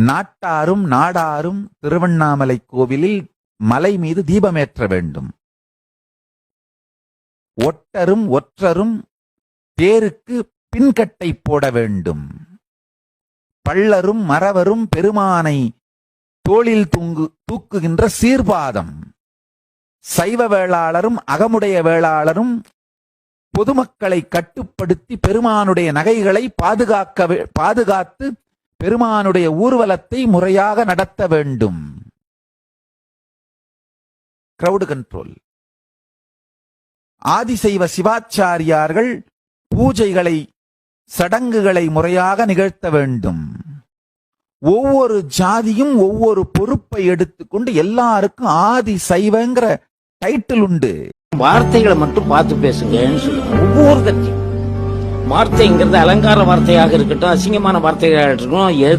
நாட்டாரும் நாடாரும் திருவண்ணாமலை கோவிலில் மலை மீது தீபமேற்ற வேண்டும். ஒட்டரும் ஒற்றரும் தேருக்கு பின்கட்டை போட வேண்டும். பள்ளரும் மறவரும் பெருமானை தோளில் தூங்கு தூக்குகின்ற சீர்பாதம். சைவ வேளாளரும் அகமுடைய வேளாளரும் பொதுமக்களை கட்டுப்படுத்தி பெருமானுடைய நகைகளை பாதுகாக்க பாதுகாத்து பெருமானுடைய ஊர்வலத்தை முறையாக நடத்த வேண்டும். கிரவுடு கண்ட்ரோல் ஆதிசைவ சிவாச்சாரியார்கள் பூஜைகளை சடங்குகளை முறையாக நிகழ்த்த வேண்டும். ஒவ்வொரு ஜாதியும் ஒவ்வொரு பொறுப்பை எடுத்துக்கொண்டு எல்லாருக்கும் ஆதி சைவங்கிற டைட்டில் உண்டு. வார்த்தைகளை மட்டும் பார்த்து பேசுங்கன்னு சொல்லுங்க ஒவ்வொரு கட்சியும் வார்த்தைங்கிறது அலங்கார வார்த்தையாக இருக்கட்டும் அசிங்கமான வார்த்தையாக இருக்கட்டும்